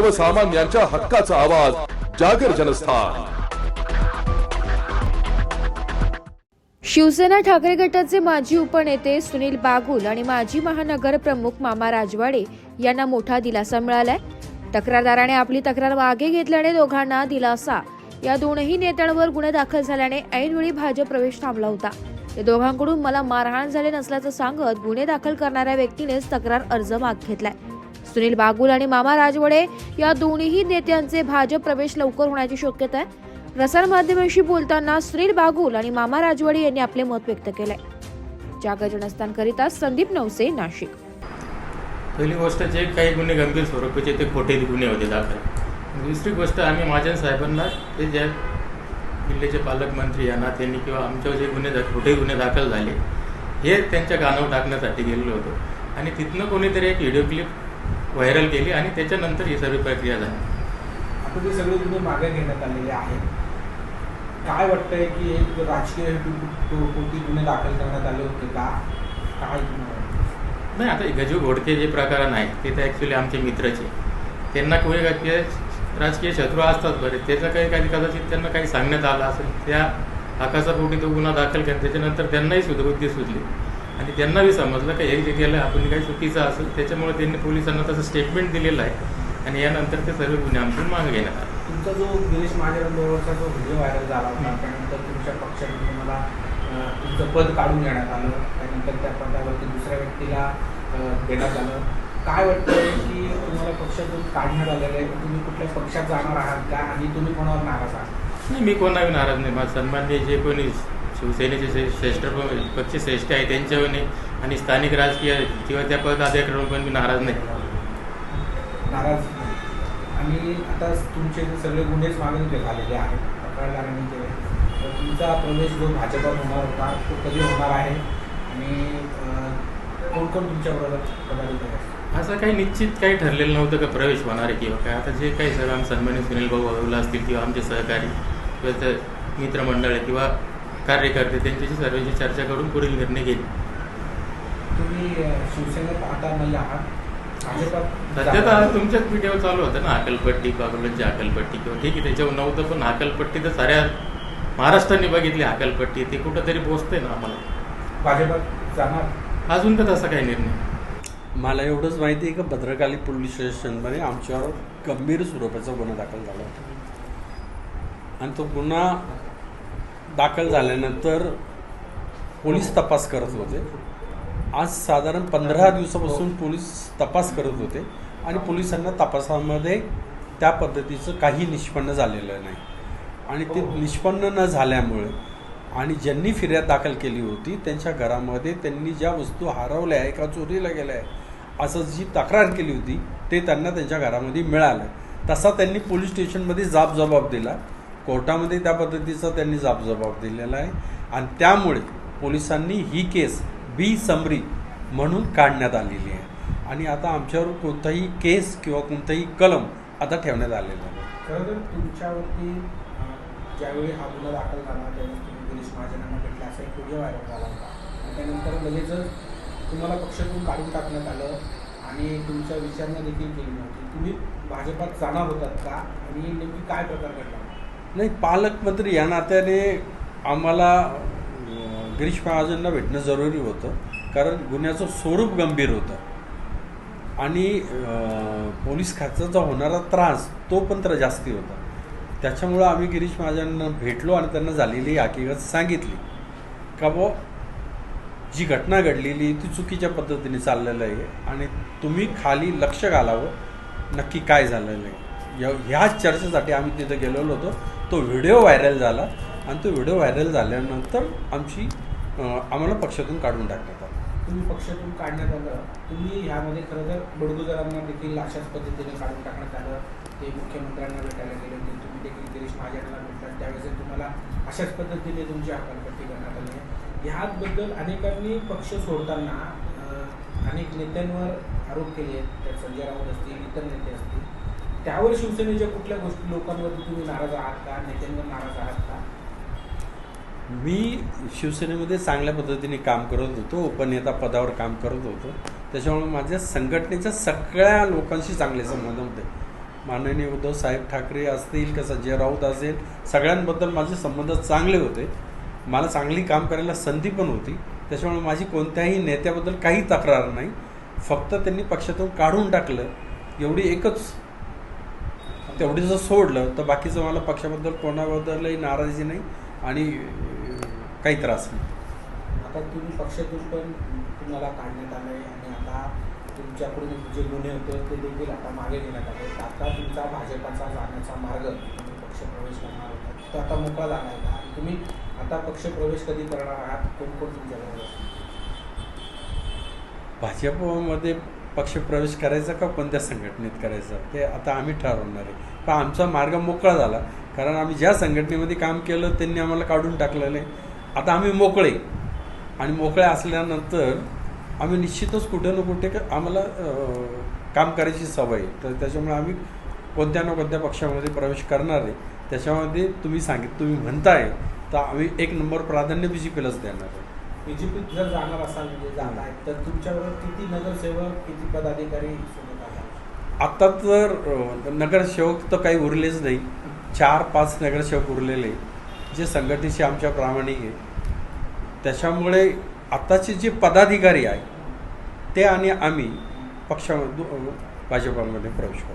सर्वसामान्यांच्या हक्काचा आवाज जागर जनस्थान. शिवसेना ठाकरे गटाचे माजी उपनेते सुनील बागुल आणि माजी महानगर प्रमुख मामा राजवाडे यांना मोठा दिलासा मिळालाय. तक्रारदाराने आपली तक्रार मागे घेतल्याने दोघांना दिलासा. या दोनही नेत्यांवर गुन्हे दाखल झाल्याने ऐनवेळी भाजप प्रवेश थांबला होता. या दोघांकडून मला मारहाण झाले नसल्याचं सांगत गुन्हे दाखल करणाऱ्या व्यक्तीनेच तक्रार अर्ज माग घेतलाय. सुनील बागुल आणि मामा राजवडे या दोन्ही नेत्यांचे भाजप प्रवेश लवकर होण्याची शक्यता आहे. प्रसारमाध्यमांशी बोलताना सुनील बागुल आणि मामा राजवाडे यांनी आपले मत व्यक्त केले जागा जनस्थानकरिता संदीप नवसे नाशिक. पहिली गोष्ट जे काही गुन्हे गंभीर स्वरूपाचे ते खोटे गुन्हे होते दाखल. दुसरी गोष्ट आम्ही महाजन साहेबांना ते ज्या जिल्ह्याचे पालकमंत्री या नात्यांनी किंवा आमच्यावर जे गुन्हे खोटे गुन्हे दाखल झाले हे त्यांच्या कानावर टाकण्यासाठी गेलेलो होतो. आणि तिथनं कोणीतरी एक व्हिडिओ क्लिप व्हायरल केली आणि त्याच्यानंतर ही सर्व प्रक्रिया झाली. आता ते सगळे गुन्हे मागे घेण्यात आलेले आहेत काय वाटतंय की एक राजकीय हेतूपोटी गुन्हे दाखल करण्यात आले होते का? काय? नाही आता गजू घोडके जे प्रकरण आहे ते तर ॲक्च्युली आमचे मित्रचे त्यांना कोणी काय राजकीय शत्रू असतात बरे. त्याचं काही काही कदाचित त्यांना काही सांगण्यात आलं असेल त्या हकाचा पोटी तो गुन्हा दाखल केला त्याच्यानंतर त्यांनाही सुधबुद्धी सुचली आणि त्यांनाही समजलं की हे जे गेलं आपण काही चुकीचं असेल त्याच्यामुळे त्यांनी पोलिसांना तसं स्टेटमेंट दिलेलं आहे आणि यानंतर ते सर्व गुन्हे आमच्याकडून मागे घेण्यात आले. तुमचा जो गिरीश महाजनांबरोबरचा जो व्हिडिओ व्हायरल झाला होता त्यानंतर तुमच्या पक्षाने तुम्हाला तुमचं पद काढून घेण्यात आलं त्यानंतर त्या पदावरती दुसऱ्या व्यक्तीला देण्यात आलं. काय वाटतंय की तुम्हाला पक्षातून काढण्यात आलेलं आहे? तुम्ही कुठल्या पक्षात जाणार आहात का? आणि तुम्ही कोणावर नाराज आहात? नाही मी कोणाही नाराज नाही. माझा सन्मान्य जे कोणी शिवसेनेचे जे श्रेष्ठ पक्ष श्रेष्ठ आहे त्यांच्यावर नाही आणि स्थानिक राजकीय किंवा त्या पदाधिकाऱ्यांवर पण मी नाराज नाही नाराज. आणि आता तुमचे जे सगळे गुन्हेच मागे झालेले आहेत तक्रारदारांनी केले तर तुमचा प्रवेश जो भाजपात होणार होता तो कधी होणार आहे आणि कोण कोण पदाधिकारी? असं काही निश्चित काही ठरलेलं नव्हतं का प्रवेश होणार आहे किंवा काय आता जे काही सगळं आम्ही सन्मानित सुनील भाऊ असतील किंवा आमचे सहकारी किंवा मित्रमंडळ किंवा कार्यकर्ते त्यांच्याशी सर्वांची चर्चा करून पुढील निर्णय घेईल. तुम्ही अं, शिवसेनेत आता नाही आहात. भाजपात सध्या तुमच्याच व्हिडिओ चालू होतं ना अकलपट्टी बागुलांची अकलपट्टी किंवा ठीक आहे त्याच्यावर नव्हतं पण अकलपट्टी तर साऱ्या महाराष्ट्राने बघितली अकलपट्टी. ते कुठंतरी पोचते ना आम्हाला. भाजपात जाणार? अजून तर तसा काही निर्णय. मला एवढंच माहिती आहे की भद्रकाली पोलीस स्टेशनमध्ये आमच्यावर गंभीर स्वरूपाचा गुन्हा दाखल झाला होता. आणि तो गुन्हा दाखल झाल्यानंतर पोलीस तपास करत होते. आज साधारण पंधरा दिवसापासून पोलीस तपास करत होते आणि पोलिसांना तपासामध्ये त्या पद्धतीचं काही निष्पन्न झालेलं नाही. आणि ते निष्पन्न न झाल्यामुळे आणि ज्यांनी फिर्याद दाखल केली होती त्यांच्या घरामध्ये त्यांनी ज्या वस्तू हरवल्या आहे का चोरीला गेल्या आहे असं जी तक्रार केली होती ते त्यांना त्यांच्या घरामध्ये मिळालं. तसा त्यांनी पोलीस स्टेशनमध्ये जाब जबाब दिला. कोर्टामध्ये त्या पद्धतीचा त्यांनी जाब जबाब दिलेला आहे. आणि त्यामुळे पोलिसांनी ही केस बी समरी म्हणून काढण्यात आलेली आहे. आणि आता आमच्यावर कोणताही केस किंवा कोणताही कलम आता ठेवण्यात आलेला नाही खरं तर तुमच्यावरती ज्यावेळी हा गुन्हा दाखल झाला त्यावेळी तुम्ही पोलीस महाजनांना भेटला असा एक व्हिडिओ व्हायरल झाला होता. आणि त्यानंतर लगेचच तुम्हाला पक्षातून काढून टाकण्यात आलं आणि तुमच्या विचारणा देखील केली नव्हती. तुम्ही भाजपात जाणार होतात का? आणि नेमकी काय प्रकार घडला? नाही पालकमंत्री या नात्याने आम्हाला गिरीश महाजनला भेटणं जरुरी होतं. कारण गुन्ह्याचं स्वरूप गंभीर होतं. आणि पोलीस खात्याचा होणारा त्रास तो पण तर जास्ती होता. त्याच्यामुळं आम्ही गिरीश महाजनांना भेटलो आणि त्यांना झालेली हकीकत सांगितली. का बुवा जी घटना घडलेली ती चुकीच्या पद्धतीने चाललेलं आहे आणि तुम्ही खाली लक्ष घालावं नक्की काय झालेलं आहे. ह्याच चर्चेसाठी आम्ही तिथं गेलेलो होतो. तो व्हिडिओ व्हायरल झाला आणि तो व्हिडिओ व्हायरल झाल्यानंतर आमची आम्हाला पक्षातून काढून टाकण्यात आलं. तुम्ही पक्षातून काढण्यात आलं. तुम्ही ह्यामध्ये खरं तर बडगुजरांना देखील अशाच पद्धतीने काढून टाकण्यात आलं. ते मुख्यमंत्र्यांना भेटायला गेले होते. तुम्ही देखील गिरीश महाजनला भेटलात. त्यावेळेस तुम्हाला अशाच पद्धतीने तुमची हकालपट्टी करण्यात आली आहे. ह्याबद्दल अनेकांनी पक्ष सोडताना अनेक नेत्यांवर आरोप केले आहेत. त्यात संजय राऊत असतील इतर नेते असतील. त्यावर शिवसेनेच्या कुठल्या गोष्टी लोकांवरती तुम्ही नाराज आहात का? नेत्यांवर नाराज आहात का? मी शिवसेनेमध्ये चांगल्या पद्धतीने काम करत होतो उपनेता पदावर काम करत होतो. त्याच्यामुळे माझ्या संघटनेच्या सगळ्या लोकांशी चांगले संबंध होते. माननीय उद्धव साहेब ठाकरे असतील का संजय राऊत असेल सगळ्यांबद्दल माझे संबंध चांगले होते. मला चांगली काम करायला संधी पण होती. त्याच्यामुळे माझी कोणत्याही नेत्याबद्दल काही तक्रार नाही. फक्त त्यांनी पक्षातून काढून टाकलं. एवढी एकच तेवढी जर सोडलं तर बाकीचं मला पक्षाबद्दल कोणाबद्दलही नाराजी नाही आणि काही त्रास नाही. आता तुम्ही पक्षातून पण तुम्हाला काढण्यात आलंय आणि आता तुमच्याकडून जे गुन्हे होते ते देखील आता मागे घेण्यात आले. आता तुमचा भाजपाचा जाण्याचा मार्ग पक्ष प्रवेश करणार होता. तो आता मोकळा आहे का? आणि तुम्ही आता पक्ष प्रवेश कधी करणार आहात? कोण कोण तुमच्याबरोबर? भाजपमध्ये पक्षप्रवेश करायचा का कोणत्या संघटनेत करायचा? ते आता आम्ही ठरवणार आहे. पण आमचा मार्ग मोकळा झाला? कारण आम्ही ज्या संघटनेमध्ये काम केलं त्यांनी आम्हाला काढून टाकलेलं आहे. आता आम्ही मोकळे. आणि मोकळे असल्यानंतर आम्ही निश्चितच कुठे ना कुठे आम्हाला काम करायची सवय आहे. तर त्याच्यामुळे आम्ही कोणत्या ना कोणत्या पक्षामध्ये प्रवेश करणार आहे. त्याच्यामध्ये तुम्ही सांगित तुम्ही म्हणताय तर आम्ही एक नंबर प्राधान्य बी जे पीलाच देणार आहे. बीजेपीत जर जाणार असाल म्हणजे जाणार तर तुमच्याबरोबर किती नगरसेवक किती पदाधिकारी सोबत आहात? आत्ता तर नगरसेवक तर काही उरलेच नाही. चार पाच नगरसेवक उरलेले जे संघटनेशी आमच्या प्रामाणिक आहे त्याच्यामुळे आत्ताचे जे पदाधिकारी आहे ते आणि आम्ही पक्षामध्ये भाजपामध्ये प्रवेश करू